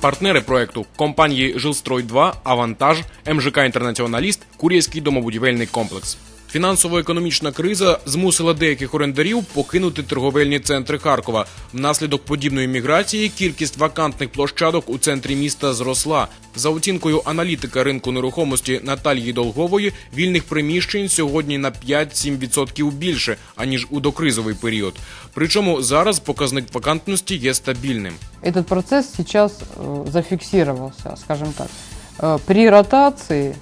Партнери проекту компанії Жилстрой 2 Авантаж, МЖК Інтернаціоналіст, Кур'єрський домобудівельний комплекс. Фінансово-економічна криза змусила деяких орендарів покинути торговельні центри Харкова. Внаслідок подібної міграції кількість вакантних площадок у центрі міста зросла. За оцінкою аналітика ринку нерухомості Наталії Долгової, вільних приміщень сьогодні на 5-7% більше аніж у докризовий період. Причому зараз показник вакантності є стабільним. Этот процесс сейчас э, зафиксировался, скажем так. Э, При ротации,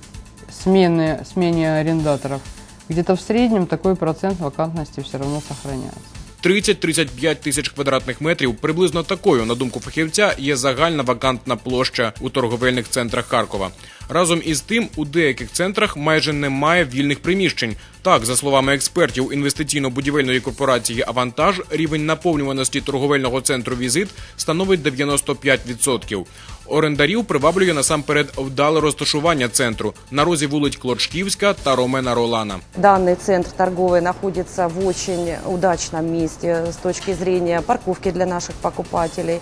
смены, смене арендаторов, где-то в среднем такой процент вакантности все равно сохраняется. 30-35 тисяч квадратних метрів. Приблизно такою, на думку фахівця, є загальна вакантна площа у торговельних центрах Харкова. Разом із тим, у деяких центрах майже немає вільних приміщень. Так, за словами експертів інвестиційно-будівельної корпорації Авантаж, рівень наповнюваності торговельного центру Візит становить 95%. Орендарів приваблює насамперед вдале розташування центру на розі вулиць Клочківська та Ромена Ролана. Данный центр торговый находится в очень удачном месте с точки зрения парковки для наших покупателей, э,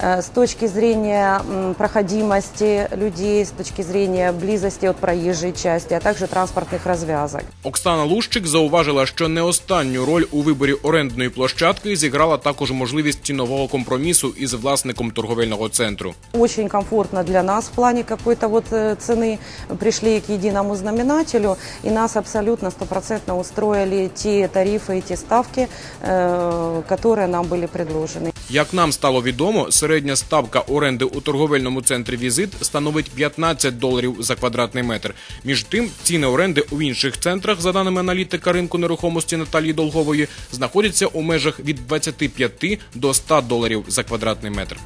с точки зрения м, проходимости людей, с точки зрения близости от проезжей части, а также транспортных развязок. Оксана Лущик зауважила, що не останню роль у виборі орендної площадки зіграла також можливість цінового компромісу із власником торговельного центру. Очень комфортно для нас в плане какой-то вот э, цены. Пришли к единому знаменателю, и нас абсолютно стопроцентно устроили те тарифы и те ставки, э, которые нам были предложены. Як нам стало відомо, середня ставка оренди у торговельному центрі Візит становить 15 доларів за квадратний метр. Між тим, ціни оренди у інших центрах, за даними аналітика ринку нерухомості Наталії Долгової, знаходяться у межах від 25 до 100 доларів за квадратний метр.